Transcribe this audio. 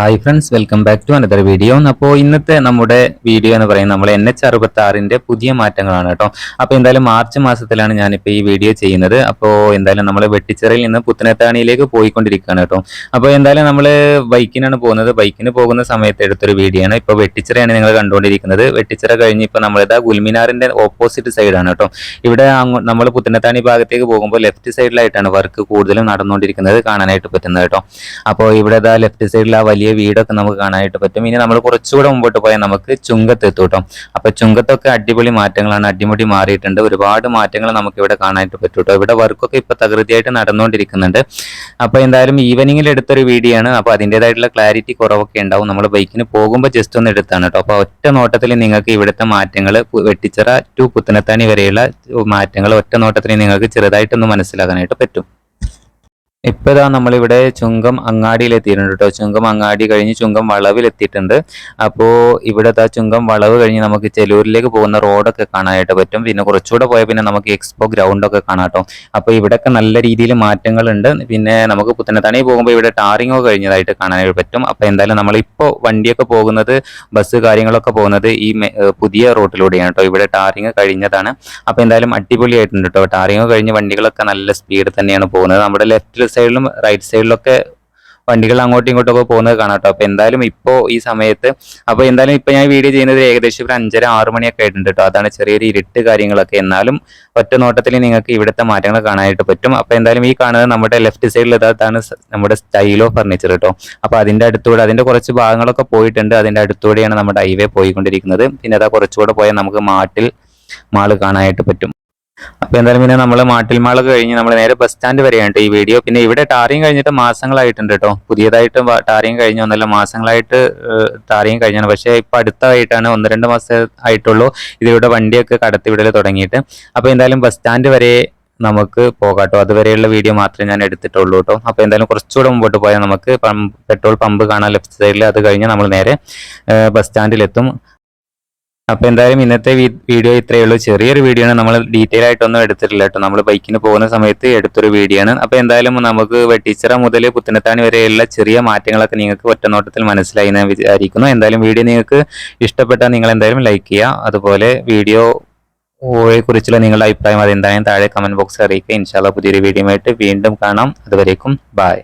Hi friends welcome back to another video അപ്പോൾ ഇന്നത്തെ നമ്മുടെ വീഡിയോ എന്ന് പറയുന്നത് നമ്മൾ എൻ എച്ച് അറുപത്തി ആറിന്റെ പുതിയ മാറ്റങ്ങളാണ് കേട്ടോ. അപ്പോൾ എന്തായാലും മാർച്ച് മാസത്തിലാണ് ഞാനിപ്പോൾ ഈ വീഡിയോ ചെയ്യുന്നത്. അപ്പോൾ എന്തായാലും നമ്മൾ വെട്ടിച്ചിറയിൽ നിന്ന് പുത്തനത്താണിയിലേക്ക് പോയിക്കൊണ്ടിരിക്കുകയാണ് കേട്ടോ. അപ്പോൾ എന്തായാലും നമ്മൾ ബൈക്കിനാണ് പോകുന്നത്. ബൈക്കിന് പോകുന്ന സമയത്ത് എടുത്തൊരു വീഡിയോ ആണ്. ഇപ്പോൾ വെട്ടിച്ചിറയാണ് നിങ്ങൾ കണ്ടുകൊണ്ടിരിക്കുന്നത്. വെട്ടിച്ചിറ കഴിഞ്ഞ് ഇപ്പോൾ നമ്മളിതാ ഗുൽമിനാറിന്റെ ഓപ്പോസിറ്റ് സൈഡാണ് കേട്ടോ. ഇവിടെ നമ്മൾ പുത്തനത്താണി ഭാഗത്തേക്ക് പോകുമ്പോൾ ലെഫ്റ്റ് സൈഡിലായിട്ടാണ് വർക്ക് കൂടുതലും നടന്നുകൊണ്ടിരിക്കുന്നത് കാണാനായിട്ട് പറ്റുന്നത് കേട്ടോ. അപ്പോൾ ഇവിടെ ലെഫ്റ്റ് സൈഡിൽ ആ വലിയ വീടൊക്കെ നമുക്ക് കാണാനായിട്ട് പറ്റും. ഇനി നമ്മൾ കുറച്ചുകൂടെ മുമ്പോട്ട് പോയാൽ നമുക്ക് ചുങ്കത്ത് എത്തൂട്ടോ കേട്ടോ. അപ്പൊ ചുങ്കത്തൊക്കെ അടിപൊളി മാറ്റങ്ങളാണ്. അടിമുടി മാറിയിട്ടുണ്ട്. ഒരുപാട് മാറ്റങ്ങൾ നമുക്ക് ഇവിടെ കാണാനായിട്ട് പറ്റും കേട്ടോ. ഇവിടെ വർക്കൊക്കെ ഇപ്പൊ തകൃതിയായിട്ട് നടന്നുകൊണ്ടിരിക്കുന്നുണ്ട് അപ്പൊ എന്തായാലും ഈവനിങ്ങിൽ എടുത്തൊരു വീഡിയോ ആണ്. അപ്പൊ അതിന്റെതായിട്ടുള്ള ക്ലാരിറ്റി കുറവൊക്കെ ഉണ്ടാവും. നമ്മൾ ബൈക്കിന് പോകുമ്പോൾ ജസ്റ്റ് ഒന്ന് എടുത്താണ് കേട്ടോ. അപ്പൊ ഒറ്റ നോട്ടത്തിൽ നിങ്ങൾക്ക് ഇവിടുത്തെ മാറ്റങ്ങൾ വെട്ടിച്ചിറ ടു പുത്തനത്താണി വരെയുള്ള മാറ്റങ്ങൾ ഒറ്റ നോട്ടത്തിൽ നിങ്ങൾക്ക് ചെറുതായിട്ടൊന്ന് മനസ്സിലാക്കാനായിട്ട് പറ്റും. ഇപ്പൊ ഇതാ നമ്മളിവിടെ ചുങ്കം അങ്ങാടിയിൽ എത്തിയിട്ടുണ്ട് കേട്ടോ ചുങ്കം അങ്ങാടി കഴിഞ്ഞ് ചുങ്കം വളവിൽ എത്തിയിട്ടുണ്ട് അപ്പോൾ ഇവിടെ ഇതാ ചുങ്കം വളവ് കഴിഞ്ഞ് നമുക്ക് ചെലൂരിലേക്ക് പോകുന്ന റോഡൊക്കെ കാണാനായിട്ട് പറ്റും പിന്നെ കുറച്ചുകൂടെ പോയാൽ പിന്നെ നമുക്ക് എക്സ്പോ ഗ്രൗണ്ടൊക്കെ കാണാം കേട്ടോ അപ്പോൾ ഇവിടെയൊക്കെ നല്ല രീതിയിൽ മാറ്റങ്ങളുണ്ട്. പിന്നെ നമുക്ക് പുത്തനത്താണി പോകുമ്പോൾ ഇവിടെ ഒക്കെ കഴിഞ്ഞതായിട്ട് കാണാനായിട്ട് പറ്റും. അപ്പോൾ എന്തായാലും നമ്മളിപ്പോൾ വണ്ടിയൊക്കെ പോകുന്നത് ബസ് കാര്യങ്ങളൊക്കെ പോകുന്നത് ഈ പുതിയ റോട്ടിലൂടെയാണ് കേട്ടോ ഇവിടെ ടാറിംഗ് കഴിഞ്ഞതാണ്. അപ്പോൾ എന്തായാലും അടിപൊളിയായിട്ടുണ്ട് കേട്ടോ ടാറിംഗ് കഴിഞ്ഞ് വണ്ടികളൊക്കെ നല്ല സ്പീഡ് തന്നെയാണ് പോകുന്നത്. നമ്മുടെ ലെഫ്റ്റ് സൈഡിലും റൈറ്റ് സൈഡിലൊക്കെ വണ്ടികൾ അങ്ങോട്ടും ഇങ്ങോട്ടും ഒക്കെ പോകുന്നത് കാണാം കേട്ടോ. അപ്പോൾ എന്തായാലും ഇപ്പോൾ ഈ സമയത്ത് അപ്പോൾ എന്തായാലും ഇപ്പോൾ ഞാൻ വീഡിയോ ചെയ്യുന്നത് ഏകദേശം ഒരു അഞ്ചര ആറ് മണിയൊക്കെ ആയിട്ടുണ്ട് കേട്ടോ. അതാണ് ചെറിയൊരു ഇരുട്ട് കാര്യങ്ങളൊക്കെ. എന്നാലും ഒറ്റ നോട്ടത്തിൽ നിങ്ങൾക്ക് ഇവിടുത്തെ മാറ്റങ്ങൾ കാണാനായിട്ട് പറ്റും. അപ്പോൾ എന്തായാലും ഈ കാണുന്നത് നമ്മുടെ ലെഫ്റ്റ് സൈഡിൽ ഇതാണ് നമ്മുടെ സ്റ്റൈലോ ഫർണിച്ചർ കേട്ടോ. അപ്പോൾ അതിന്റെ അടുത്തൂടെ അതിന്റെ കുറച്ച് ഭാഗങ്ങളൊക്കെ പോയിട്ടുണ്ട്. അതിന്റെ അടുത്തൂടെയാണ് നമ്മുടെ ഹൈവേ പോയിക്കൊണ്ടിരിക്കുന്നത്. പിന്നെ അതാ കുറച്ചുകൂടെ പോയാൽ നമുക്ക് മാട്ടിൽ മാൾ കാണാനായിട്ട് പറ്റും. അപ്പൊ എന്തായാലും പിന്നെ നമ്മൾ മാട്ടിൽമാൾ കഴിഞ്ഞ് നമ്മൾ നേരെ ബസ് സ്റ്റാൻഡ് വരെയാണ് ഈ വീഡിയോ പിന്നെ ഇവിടെ ടാറിയും കഴിഞ്ഞിട്ട് മാസങ്ങളായിട്ടുണ്ട് കേട്ടോ പുതിയതായിട്ട് ടാറിയും കഴിഞ്ഞ്. ഒന്നല്ല മാസങ്ങളായിട്ട് ടാറിയും കഴിഞ്ഞാണ്. പക്ഷേ ഇപ്പൊ അടുത്തായിട്ടാണ് ഒന്ന് രണ്ട് മാസം ആയിട്ടുള്ളൂ. ഇതിവിടെ വണ്ടിയൊക്കെ കടത്തിവിടൽ തുടങ്ങിയിട്ട്. അപ്പൊ എന്തായാലും ബസ് സ്റ്റാൻഡ് വരെ നമുക്ക് പോകാട്ടോ അതുവരെയുള്ള വീഡിയോ മാത്രമേ ഞാൻ എടുത്തിട്ടുള്ളൂ കേട്ടോ അപ്പോൾ എന്തായാലും കുറച്ചുകൂടെ മുമ്പോട്ട് പോയാൽ നമുക്ക് പെട്രോൾ പമ്പ് കാണാൻ ലെഫ്റ്റ് സൈഡിൽ അത് കഴിഞ്ഞ് നമ്മൾ നേരെ ബസ് സ്റ്റാൻഡിലെത്തും അപ്പൊ എന്തായാലും ഇന്നത്തെ വീഡിയോ ഇത്രയേ ഉള്ളൂ. ചെറിയൊരു വീഡിയോ ആണ്. നമ്മൾ ഡീറ്റെയിൽ ആയിട്ടൊന്നും എടുത്തിട്ടില്ല കേട്ടോ. നമ്മൾ ബൈക്കിന് പോകുന്ന സമയത്ത് എടുത്തൊരു വീഡിയോ ആണ്. അപ്പൊ എന്തായാലും നമുക്ക് വെട്ടിച്ചിറ മുതൽ പുത്തനത്താണി വരെയുള്ള ചെറിയ മാറ്റങ്ങളൊക്കെ നിങ്ങൾക്ക് ഒറ്റനോട്ടത്തിൽ മനസ്സിലായി എന്ന് വിചാരിക്കുന്നു. എന്തായാലും വീഡിയോ നിങ്ങൾക്ക് ഇഷ്ടപ്പെട്ടാൽ നിങ്ങൾ എന്തായാലും ലൈക്ക് ചെയ്യുക. അതുപോലെ വീഡിയോ കുറിച്ചുള്ള നിങ്ങളുടെ അഭിപ്രായം അതെന്തായാലും താഴെ കമന്റ് ബോക്സിൽ അറിയിക്കുക. ഇൻഷാല്ല പുതിയൊരു വീഡിയോ ആയിട്ട് വീണ്ടും കാണാം. അതുവരേക്കും ബായ്